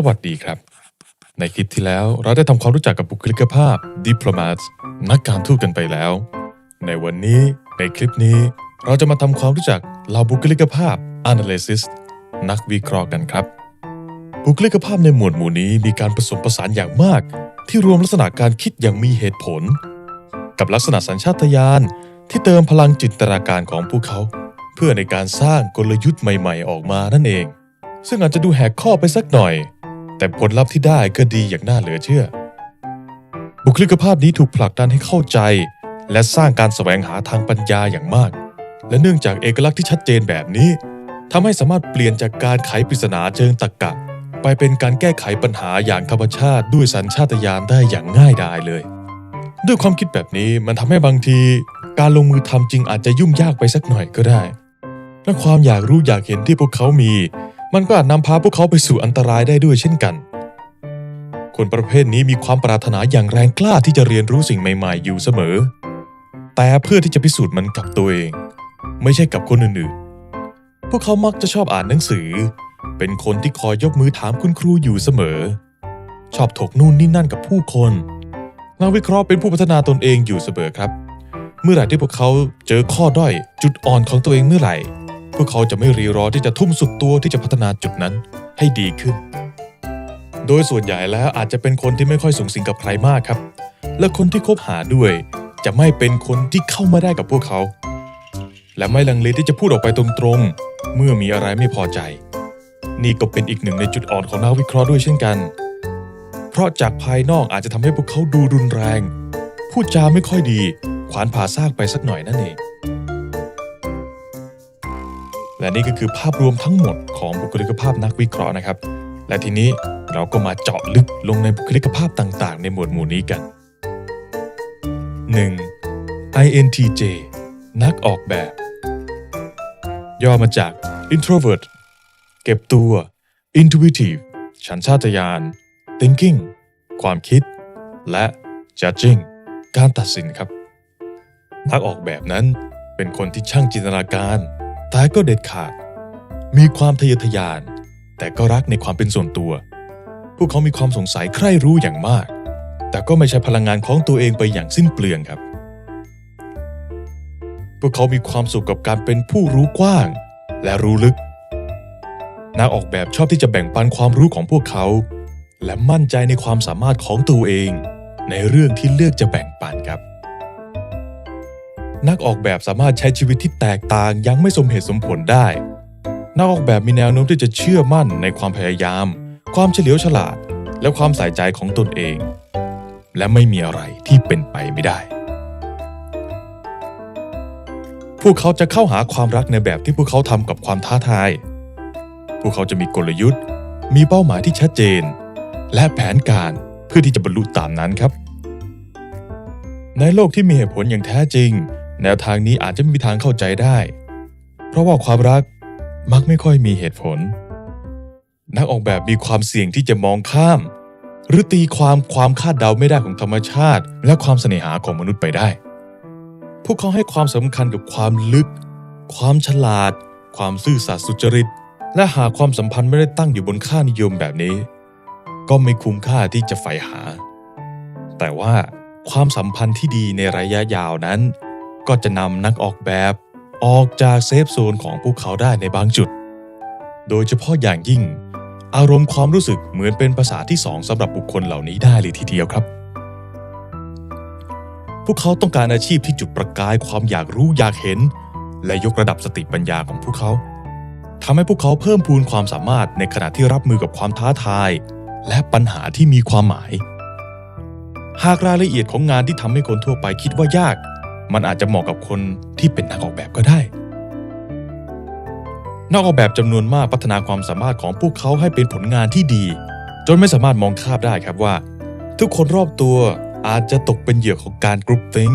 สวัสดีครับ ในคลิปที่แล้วเราได้ทำความรู้จักกับบุคลิกภาพ Diplomat นักการทูตกันไปแล้ว ในวันนี้ในคลิปนี้เราจะมาทำความรู้จักเหล่าบุคลิกภาพ Analysis นักวิเคราะห์กันครับ บุคลิกภาพในหมวดหมู่นี้มีการผสมผสานอย่างมาก ที่รวมลักษณะการคิดอย่างมีเหตุผล กับลักษณะสัญชาตญาณที่เติมพลังจินตนาการของพวกเขา เพื่อในการสร้างกลยุทธ์ใหม่ ๆ ออกมานั่นเอง ซึ่งอาจจะดูแหกข้อไปสักหน่อย แต่ผลลัพธ์ที่ได้ก็ดีอย่างน่าเหลือเชื่อ บุคลิกภาพนี้ถูกผลักดันให้เข้าใจ และสร้างการแสวงหาทางปัญญาอย่างมาก และเนื่องจากเอกลักษณ์ที่ชัดเจนแบบนี้ทำให้สามารถเปลี่ยนจากการไขปริศนาเชิงตรรกะ ไปเป็นการแก้ไขปัญหาอย่างธรรมชาติด้วยสัญชาตญาณได้อย่างง่ายดายเลย ด้วยความคิดแบบนี้มันทำให้บางที การลงมือทำจริงอาจจะยุ่งยากไปสักหน่อยก็ได้และความอยากรู้อยากเห็นที่พวกเขามี มันก็อาจนำพาพวกเขาไปสู่อันตรายได้ด้วยเช่นกัน คนประเภทนี้มีความปรารถนาอย่างแรงกล้าที่จะเรียนรู้สิ่งใหม่ๆ อยู่เสมอ แต่เพื่อที่จะพิสูจน์มันกับตัวเอง ไม่ใช่กับคนอื่นๆ พวกเขามักจะชอบอ่านหนังสือ เป็นคนที่คอยยกมือถามคุณครูอยู่เสมอ ชอบถกนู่นนี่นั่นกับผู้คนนักวิเคราะห์เป็นผู้พัฒนาตนเองอยู่เสมอครับ เมื่อไหร่ที่พวกเขาเจอข้อด้อยจุดอ่อนของตัวเองเมื่อไหร่ พวกเขาจะไม่รีรอที่จะทุ่มสุดตัวที่จะพัฒนาจุดนั้นให้ดีขึ้น โดยส่วนใหญ่แล้วอาจจะเป็นคนที่ไม่ค่อยสูงสิงกับใครมากครับ และคนที่คบหาด้วย จะไม่เป็นคนที่เข้ามาได้กับพวกเขา และไม่ลังเลที่จะพูดออกไปตรงๆ เมื่อมีอะไรไม่พอใจ นี่ก็เป็นอีกหนึ่งในจุดอ่อนของนักวิเคราะห์ด้วยเช่นกัน เพราะจากภายนอกอาจจะทำให้พวกเขาดูรุนแรง พูดจาไม่ค่อยดี ขวานผ่าซากไปสักหน่อยนั่นเอง และนี่ก็คือภาพรวมทั้งหมดของบุคลิกภาพนักวิเคราะห์นะครับ และทีนี้เราก็มาเจาะลึกลงในบุคลิกภาพต่างๆ ในหมวดหมู่นี้กัน 1. INTJ นักออกแบบ ย่อมาจาก introvert เก็บตัว intuitive ฉันชาตญาณ thinking ความคิด และ judging การตัดสินครับ นักออกแบบนั้นเป็นคนที่ช่างจินตนาการ แต่ก็เด็ดขาด มีความทะเยอทะยาน แต่ก็รักในความเป็นส่วนตัว พวกเขามีความสงสัยใคร่รู้อย่างมาก แต่ก็ไม่ใช่พลังงานของตัวเองไปอย่างสิ้นเปลืองครับ พวกเขามีความสุขกับการเป็นผู้รู้กว้าง และรู้ลึก นักออกแบบชอบที่จะแบ่งปันความรู้ของพวกเขา และมั่นใจในความสามารถของตัวเอง ในเรื่องที่เลือกจะแบ่งปันครับ นักออกแบบสามารถใช้ชีวิตที่แตกต่างยังไม่สมเหตุสมผลได้ นักออกแบบมีแนวโน้มที่จะเชื่อมั่นในความพยายาม ความเฉลียวฉลาด และความใส่ใจของตนเอง และไม่มีอะไรที่เป็นไปไม่ได้ พวกเขาจะเข้าหาความรักในแบบที่พวกเขาทำกับความท้าทาย พวกเขาจะมีกลยุทธ์ มีเป้าหมายที่ชัดเจน และแผนการเพื่อที่จะบรรลุตามนั้นครับ ในโลกที่มีเหตุผลอย่างแท้จริง แนวทางนี้อาจจะไม่มีทางเข้าใจได้ เพราะว่าความรักมักไม่ค่อยมีเหตุผล นักออกแบบมีความเสี่ยงที่จะมองข้าม หรือตีความความคาดเดาไม่ได้ของธรรมชาติ และความเสน่หาของมนุษย์ไปได้ พวกเขาให้ความสำคัญกับความลึก ความฉลาด ความซื่อสัตย์สุจริต และหากความสัมพันธ์ไม่ได้ตั้งอยู่บนค่านิยมแบบนี้ ก็ไม่คุ้มค่าที่จะใฝ่หา แต่ว่าความสัมพันธ์ที่ดีในระยะยาวนั้น ก็จะนำนักออกแบบออกจากเซฟโซนของพวกเขาได้ในบางจุด โดยเฉพาะอย่างยิ่ง อารมณ์ความรู้สึกเหมือนเป็นภาษาที่สองสำหรับบุคคลเหล่านี้ได้เลยทีเดียวครับ พวกเขาต้องการอาชีพที่จุดประกายความอยากรู้อยากเห็น และยกระดับสติปัญญาของพวกเขาทำให้พวกเขาเพิ่มพูนความสามารถในขณะที่รับมือกับความท้าทาย และปัญหาที่มีความหมาย หากรายละเอียดของงานที่ทำให้คนทั่วไปคิดว่ายาก มันอาจจะเหมาะกับคนที่เป็นนักออกแบบก็ได้ นักออกแบบจำนวนมากพัฒนาความสามารถของพวกเขาให้เป็นผลงานที่ดี จนไม่สามารถมองข้ามได้ครับว่า ทุกคนรอบตัวอาจจะตกเป็นเหยื่อของการกรุ๊ปติ้ง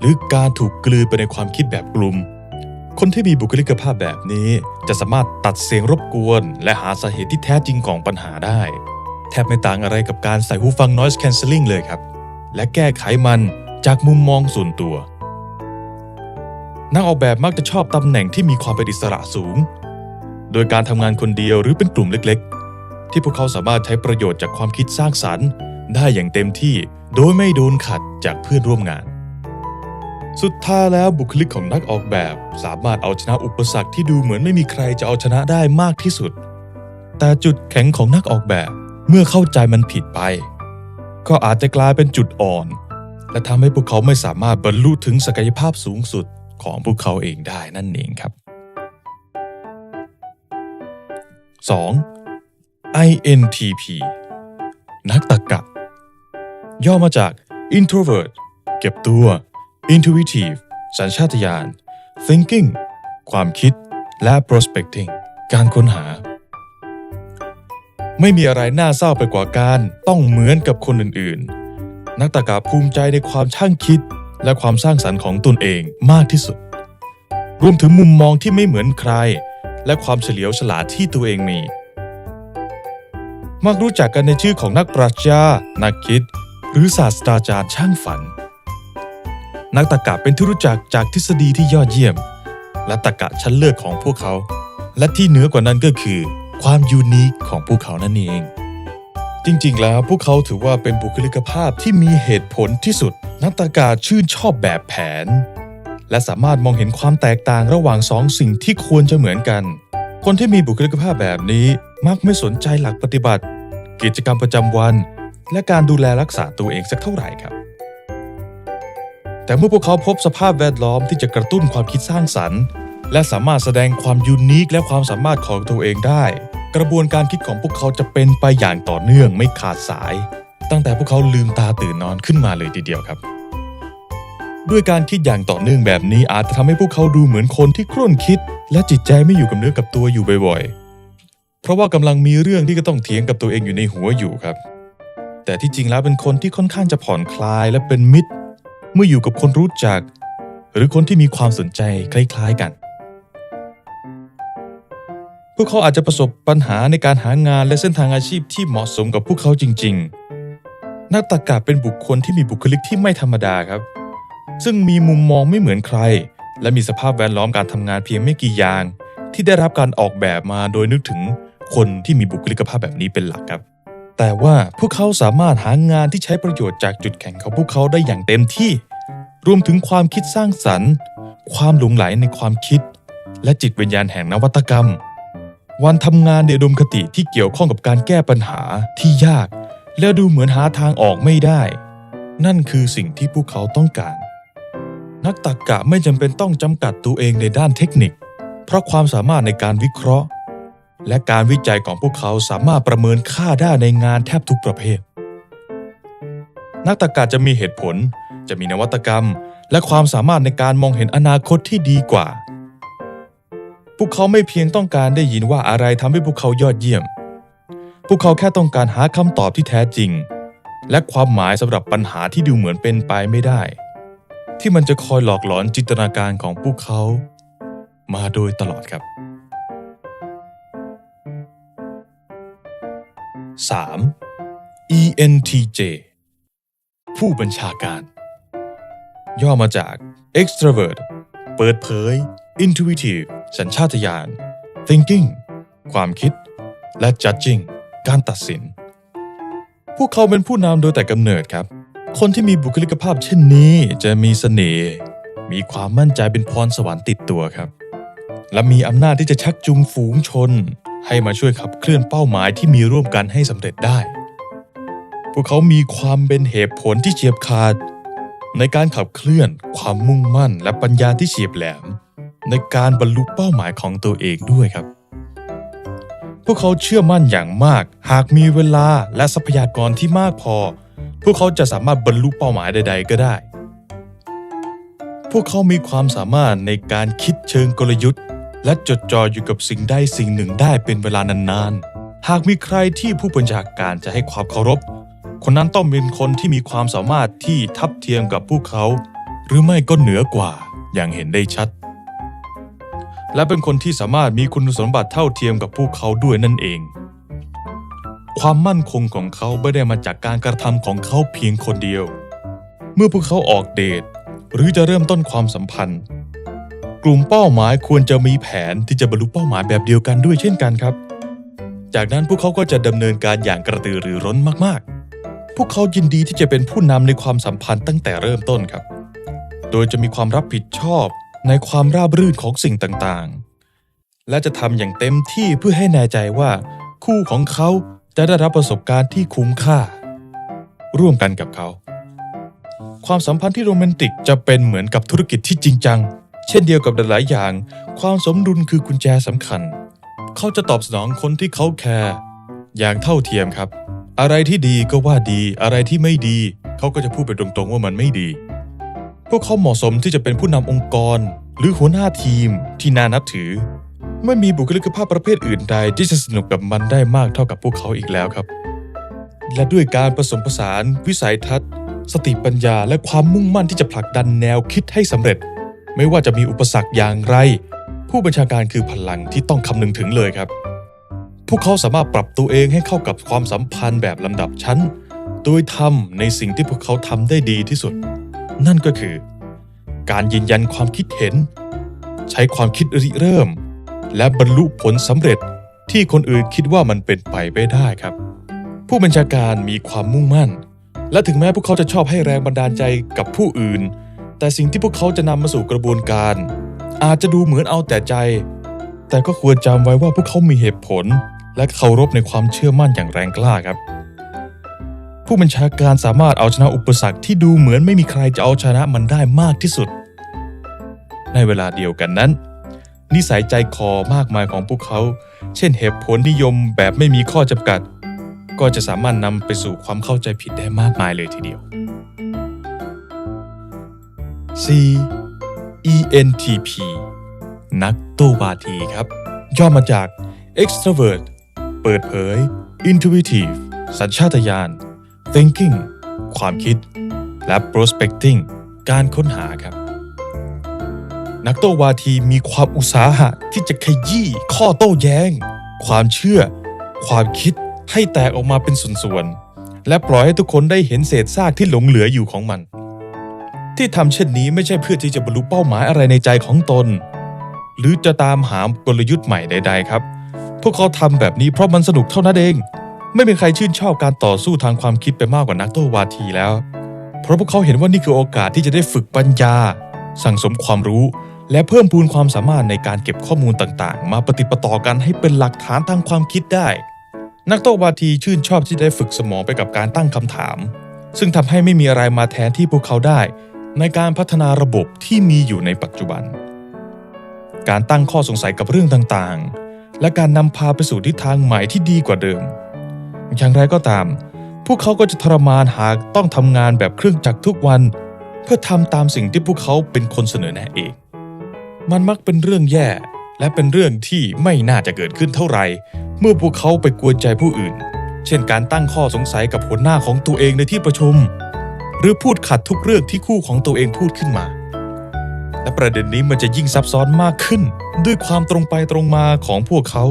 หรือการถูกกลืนไปในความคิดแบบกลุ่มคนที่มีบุคลิกภาพแบบนี้จะสามารถตัดเสียงรบกวน และหาสาเหตุที่แท้จริงของปัญหาได้ แทบไม่ต่างอะไรกับการใส่หูฟัง noise cancelling เลยครับ และแก้ไขมันจากมุมมองส่วนตัว นักออกแบบมักจะชอบตำแหน่งที่มีความเป็นอิสระสูง โดยการทำงานคนเดียวหรือเป็นกลุ่มเล็กๆ ที่พวกเขาสามารถใช้ประโยชน์จากความคิดสร้างสรรค์ ได้อย่างเต็มที่โดยไม่โดนขัดจากเพื่อนร่วมงาน สุดท้ายแล้วบุคลิกของนักออกแบบสามารถเอาชนะอุปสรรคที่ดูเหมือนไม่มีใครจะเอาชนะได้มากที่สุด แต่จุดแข็งของนักออกแบบเมื่อเข้าใจมันผิดไป ก็อาจจะกลายเป็นจุดอ่อน และทำให้พวกเขาไม่สามารถบรรลุถึงศักยภาพสูงสุด ของพวกเขาเองได้นั่นเองครับ 2. INTP นักตรรกะ ย่อมาจาก introvert เก็บตัว intuitive สัญชาตญาณ thinking ความคิด และ prospecting การค้นหา ไม่มีอะไรน่าเศร้าไปกว่าการต้องเหมือนกับคนอื่นๆ นักตรรกะภูมิใจในความช่างคิด และความสร้างสรรค์ของตนเองมากที่สุด รวมถึงมุมมองที่ไม่เหมือนใคร และความเฉลียวฉลาดที่ตัวเองมี มักรู้จักกันในชื่อของนักปรัชญา นักคิด หรือศาสตราจารย์ช่างฝัน นักตรกะเป็นที่รู้จักจากทฤษฎีที่ยอดเยี่ยม และตรกะชั้นเลิศของพวกเขา และที่เหนือกว่านั้นก็คือ ความยูนิคของพวกเขานั่นเอง จริงๆ แล้วพวกเขาถือว่าเป็นบุคลิกภาพที่มีเหตุผลที่สุด นักตรรกะชื่นชอบแบบแผน และสามารถมองเห็นความแตกต่างระหว่างสองสิ่งที่ควรจะเหมือนกัน คนที่มีบุคลิกภาพแบบนี้มักไม่สนใจหลักปฏิบัติ กิจกรรมประจำวัน และการดูแลรักษาตัวเองสักเท่าไหร่ครับ แต่เมื่อพวกเขาพบสภาพแวดล้อมที่จะกระตุ้นความคิดสร้างสรรค์ และสามารถแสดงความยูนิคและความสามารถของตัวเองได้ กระบวนการคิดของพวกเขาจะเป็นไปอย่างต่อเนื่องไม่ขาดสาย ตั้งแต่พวกเขาลืมตาตื่นนอนขึ้นมาเลยทีเดียวครับ ด้วยการคิดอย่างต่อเนื่องแบบนี้อาจจะทำให้พวกเขาดูเหมือนคนที่ครุ่นคิด และจิตใจไม่อยู่กับเนื้อกับตัวอยู่บ่อยๆ เพราะว่ากำลังมีเรื่องที่ก็ต้องเถียงกับตัวเองอยู่ในหัวอยู่ครับ แต่ที่จริงแล้วเป็นคนที่ค่อนข้างจะผ่อนคลายและเป็นมิตร เมื่ออยู่กับคนรู้จัก หรือคนที่มีความสนใจคล้าย ๆกัน พวกเขาอาจจะประสบปัญหาในการหางานและเส้นทางอาชีพที่เหมาะสมกับพวกเขาจริง ๆ นักตรรกะเป็นบุคคลที่มีบุคลิกที่ไม่ธรรมดาครับ ซึ่งมีมุมมองไม่เหมือนใคร และมีสภาพแวดล้อมการทำงานเพียงไม่กี่อย่าง ที่ได้รับการออกแบบมาโดยนึกถึงคนที่มีบุคลิกภาพแบบนี้เป็นหลักครับ แต่ว่าพวกเขาสามารถหางานที่ใช้ประโยชน์จากจุดแข็งของพวกเขาได้อย่างเต็มที่ รวมถึงความคิดสร้างสรรค์ ความหลงไหลในความคิด และจิตวิญญาณแห่งนวัตกรรม วันทำงานในดมคติที่เกี่ยวข้องกับการแก้ปัญหาที่ยาก และดูเหมือนหาทางออกไม่ได้ นั่นคือสิ่งที่พวกเขาต้องการ นักตรรกะไม่จำเป็นต้องจำกัดตัวเองในด้านเทคนิค เพราะความสามารถในการวิเคราะห์ และการวิจัยของพวกเขาสามารถประเมินค่าได้ในงานแทบทุกประเภท นักตรรกะจะมีเหตุผล จะมีนวัตกรรม และความสามารถในการมองเห็นอนาคตที่ดีกว่า พวกเขาไม่เพียงต้องการได้ยินว่าอะไรทำให้พวกเขายอดเยี่ยม พวกเขาแค่ต้องการหาคำตอบที่แท้จริง และความหมายสำหรับปัญหาที่ดูเหมือนเป็นไปไม่ได้ ที่มันจะคอยหลอกหลอนจินตนาการของพวกเขา มาโดยตลอดครับ 3. ENTJ ผู้บัญชาการ ย่อมาจาก extrovert เปิดเผย intuitive สัญชาตญาณ thinking ความคิด และ judging การตัดสิน พวกเขาเป็นผู้นำโดยแต่กำเนิดครับ คนที่มีบุคลิกภาพเช่นนี้จะมีเสน่ห์มีความมั่นใจเป็นพรสวรรค์ติดตัวครับ และมีอำนาจที่จะชักจูงฝูงชน ให้มาช่วยขับเคลื่อนเป้าหมายที่มีร่วมกันให้สำเร็จได้ พวกเขามีความเป็นเหตุผลที่เฉียบขาด ในการขับเคลื่อนความมุ่งมั่นและปัญญาที่เฉียบแหลม ในการบรรลุเป้าหมายของตัวเองด้วยครับ พวกเขาเชื่อมั่นอย่างมาก หากมีเวลาและทรัพยากรที่มากพอ พวกเขาจะสามารถบรรลุเป้าหมายใด ๆ ก็ได้ พวกเขามีความสามารถในการคิดเชิงกลยุทธ์ และจดจ่ออยู่กับสิ่งใดสิ่งหนึ่งได้เป็นเวลานานๆ หากมีใครที่ผู้บัญชาการจะให้ความเคารพ คนนั้นต้องเป็นคนที่มีความสามารถที่ทับเทียมกับพวกเขา หรือไม่ก็เหนือกว่าอย่างเห็นได้ชัด และเป็นคนที่สามารถมีคุณสมบัติเท่าเทียมกับพวกเขาด้วยนั่นเอง ความมั่นคงของเขาไม่ได้มาจากการกระทำของเขาเพียงคนเดียว เมื่อพวกเขาออกเดท หรือจะเริ่มต้นความสัมพันธ์ กลุ่มเป้าหมายควรจะมีแผนที่จะบรรลุเป้าหมายแบบเดียวกันด้วยเช่นกันครับ จากนั้นพวกเขาก็จะดำเนินการอย่างกระตือรือร้นมากๆ พวกเขายินดีที่จะเป็นผู้นำในความสัมพันธ์ตั้งแต่เริ่มต้นครับ โดยจะมีความรับผิดชอบ ในความราบรื่นของสิ่งต่างๆ และจะทำอย่างเต็มที่เพื่อให้แน่ใจว่า คู่ของเขาจะได้รับประสบการณ์ที่คุ้มค่า ร่วมกันกับเขา ความสัมพันธ์ที่โรแมนติกจะเป็นเหมือนกับธุรกิจที่จริงจัง เช่นเดียวกับหลายๆอย่าง ความสมดุลคือกุญแจสำคัญ เขาจะตอบสนองคนที่เขาแคร์อย่างเท่าเทียมครับ อะไรที่ดีก็ว่าดี อะไรที่ไม่ดี เขาก็จะพูดไปตรงๆว่ามันไม่ดี วกเขาเหมาะสมที่จะเป็นผู้นำองค์กร หรือหัวหน้าทีมที่น่านับถือ ไม่มีบุคลิกภาพประเภทอื่นใดที่จะสนุกกับมันได้มากเท่ากับพวกเขาอีกแล้วครับ และด้วยการผสมผสาน วิสัยทัศน์ สติปัญญา และความมุ่งมั่นที่จะผลักดันแนวคิดให้สำเร็จ ไม่ว่าจะมีอุปสรรคอย่างไร ผู้บัญชาการคือพลังที่ต้องคำนึงถึงเลยครับ พวกเขาสามารถปรับตัวเองให้เข้ากับความสัมพันธ์แบบลำดับชั้น โดยทำในสิ่งที่พวกเขาทำได้ดีที่สุด นั่นก็คือ การยืนยันความคิดเห็น ใช้ความคิดริเริ่ม และบรรลุผลสำเร็จที่คนอื่นคิดว่ามันเป็นไปไม่ได้ครับ ผู้บัญชาการมีความมุ่งมั่น และถึงแม้พวกเขาจะชอบให้แรงบันดาลใจกับผู้อื่น แต่สิ่งที่พวกเขาจะนำมาสู่กระบวนการ อาจจะดูเหมือนเอาแต่ใจ แต่ก็ควรจำไว้ว่าพวกเขามีเหตุผล และเคารพในความเชื่อมั่นอย่างแรงกล้าครับ ผู้บัญชาการสามารถเอาชนะอุปสรรคที่ดูเหมือนไม่มีใครจะเอาชนะมันได้มากที่สุด ในเวลาเดียวกันนั้น นิสัยใจคอมากมายของพวกเขา เช่นเหตุผลนิยมแบบไม่มีข้อจำกัด ก็จะสามารถนำไปสู่ความเข้าใจผิดได้มากมายเลยทีเดียว C ENTP นักโตวาทีครับ ย่อมาจาก extrovert เปิดเผย intuitive สัญชาตญาณ thinking ความคิด และ prospecting การค้นหาครับ นักโต้วาทีมีความอุตสาหะที่จะขยี้ข้อโต้แย้ง ความเชื่อ ความคิดให้แตกออกมาเป็นส่วนๆ และปล่อยให้ทุกคนได้เห็นเศษซากที่หลงเหลืออยู่ของมัน ที่ทำเช่นนี้ไม่ใช่เพื่อที่จะบรรลุเป้าหมายอะไรในใจของตน หรือจะตามหากลยุทธ์ใหม่ใด ๆ ครับ พวกเขาทำแบบนี้เพราะมันสนุกเท่านั้นเอง ไม่มีใครชื่นชอบการต่อสู้ทางความคิดไปมากกว่านักโต้วาทีแล้ว เพราะพวกเขาเห็นว่านี่คือโอกาสที่จะได้ฝึกปัญญา สั่งสมความรู้ และเพิ่มพูนความสามารถในการเก็บข้อมูลต่างๆ มาปฏิปต่อกันให้เป็นหลักฐานทางความคิดได้ นักโต้วาทีชื่นชอบที่ได้ฝึกสมองไปกับการตั้งคำถาม ซึ่งทำให้ไม่มีอะไรมาแทนที่พวกเขาได้ ในการพัฒนาระบบที่มีอยู่ในปัจจุบัน การตั้งข้อสงสัยกับเรื่องต่างๆ และการนำพาไปสู่ทิศทางใหม่ที่ดีกว่าเดิม อย่างไรก็ตาม พวกเขาก็จะทรมานหากต้องทำงานแบบเครื่องจักรทุกวัน เพื่อทำตามสิ่งที่พวกเขาเป็นคนเสนอแนะเอง มันมักเป็นเรื่องแย่ และเป็นเรื่องที่ไม่น่าจะเกิดขึ้นเท่าไหร่ เมื่อพวกเขาไปกวนใจผู้อื่น เช่นการตั้งข้อสงสัยกับหัวหน้าของตัวเองในที่ประชุม หรือพูดขัดทุกเรื่องที่คู่ของตัวเองพูดขึ้นมาและประเด็นนี้มันจะยิ่งซับซ้อนมากขึ้น ด้วยความตรงไปตรงมาของพวกเขา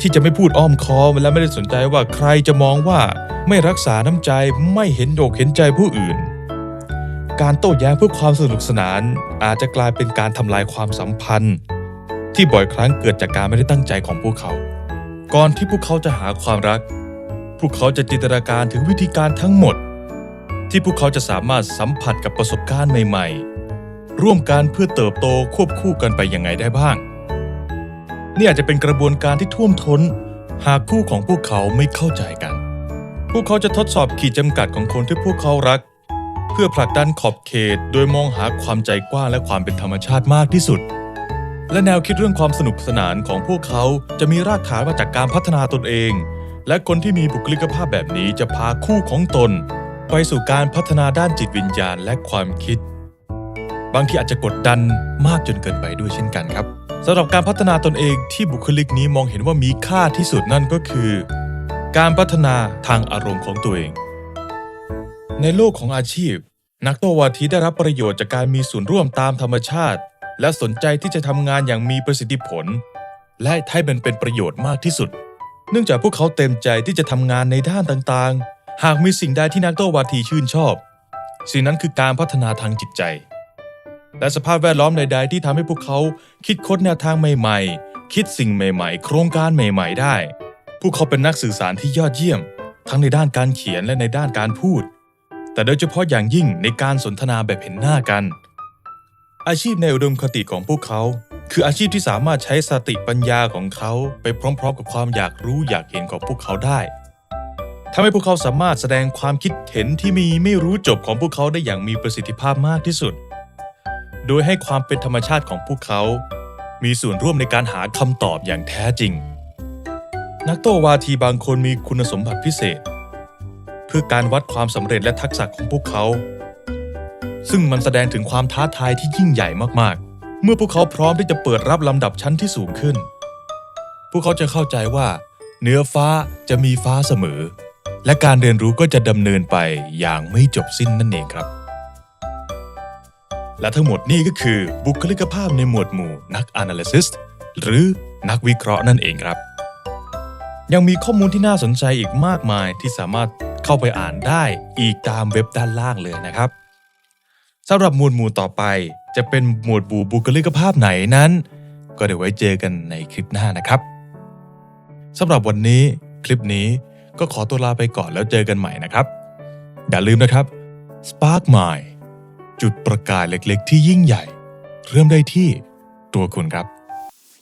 ที่จะไม่พูดอ้อมค้อมและไม่ได้สนใจว่าใครจะมองว่าไม่รักษาน้ำใจไม่เห็นอกเห็นใจผู้อื่น การโต้แย้งเพื่อความสนุกสนาน อาจจะกลายเป็นการทำลายความสัมพันธ์ ที่บ่อยครั้งเกิดจากการไม่ได้ตั้งใจของพวกเขา ก่อนที่พวกเขาจะหาความรัก พวกเขาจะจินตนาการถึงวิธีการทั้งหมด ที่พวกเขาจะสามารถสัมผัสกับประสบการณ์ใหม่ ๆ ร่วมกันเพื่อเติบโตควบคู่กันไปยังไงได้บ้าง นี่อาจจะเป็นกระบวนการที่ท่วมท้น หากคู่ของพวกเขาไม่เข้าใจกัน พวกเขาจะทดสอบขีดจำกัดของคนที่พวกเขารัก เพื่อผลักดันขอบเขต โดยมองหาความใจกว้างและความเป็นธรรมชาติมากที่สุด และแนวคิดเรื่องความสนุกสนานของพวกเขาจะมีรากฐานมาจากการพัฒนาตนเอง และคนที่มีบุคลิกภาพแบบนี้จะพาคู่ของตน ไปสู่การพัฒนาด้านจิตวิญญาณและความคิด บางทีอาจจะกดดันมากจนเกินไปด้วยเช่นกันครับสำหรับการพัฒนาตนเองที่บุคลิกนี้มองเห็นว่ามีค่าที่สุดนั่นก็คือ การพัฒนาทางอารมณ์ของตัวเอง ในโลกของอาชีพ นักโตวาทีได้รับประโยชน์จากการมีส่วนร่วมตามธรรมชาติ และสนใจที่จะทำงานอย่างมีประสิทธิผล และให้มันเป็นประโยชน์มากที่สุด เนื่องจากพวกเขาเต็มใจที่จะทำงานในด้านต่างๆ หากมีสิ่งใดที่นักโตวาทีชื่นชอบ สิ่งนั้นคือการพัฒนาทางจิตใจ และสภาพแวดล้อมใด ๆ ที่ทำให้พวกเขาคิดค้นแนวทางใหม่ ๆ คิดสิ่งใหม่ ๆ โครงการใหม่ ๆ ได้ พวกเขาเป็นนักสื่อสารที่ยอดเยี่ยม ทั้งในด้านการเขียนและในด้านการพูด แต่โดยเฉพาะอย่างยิ่งในการสนทนาแบบเห็นหน้ากัน อาชีพในอุดมคติของพวกเขา คืออาชีพที่สามารถใช้สติปัญญาของเขาไปพร้อม ๆ กับความอยากรู้อยากเห็นของพวกเขาได้ทำให้พวกเขาสามารถแสดงความคิดเห็นที่มีไม่รู้จบของพวกเขาได้อย่างมีประสิทธิภาพมากที่สุด โดยให้ความเป็นธรรมชาติของพวกเขา มีส่วนร่วมในการหาคำตอบอย่างแท้จริง นักโตวาทีบางคนมีคุณสมบัติพิเศษ เพื่อการวัดความสำเร็จและทักษะของพวกเขา ซึ่งมันแสดงถึงความท้าทายที่ยิ่งใหญ่มากๆ เมื่อพวกเขาพร้อมที่จะเปิดรับลำดับชั้นที่สูงขึ้น พวกเขาจะเข้าใจว่า เนื้อฟ้าจะมีฟ้าเสมอ และการเรียนรู้ก็จะดำเนินไปอย่างไม่จบสิ้นนั่นเองครับ และทั้งหมดนี่ก็คือบุคลิกภาพในหมวดหมู่นัก Analysis หรือนักวิเคราะห์นั่นเองครับ ยังมีข้อมูลที่น่าสนใจอีกมากมายที่สามารถเข้าไปอ่านได้อีกตามเว็บด้านล่างเลยนะครับสำหรับหมวดหมู่ต่อไป จะเป็นหมวดหมู่บุคลิกภาพไหนนั้น ก็เดี๋ยวไว้เจอกันในคลิปหน้านะครับสำหรับวันนี้คลิปนี้ก็ขอตัวลาไปก่อนแล้วเจอกันใหม่นะครับ อย่าลืมนะครับ Spark Mind จุดประกายเล็กๆ ที่ยิ่งใหญ่ เริ่มได้ที่ตัวคุณครับ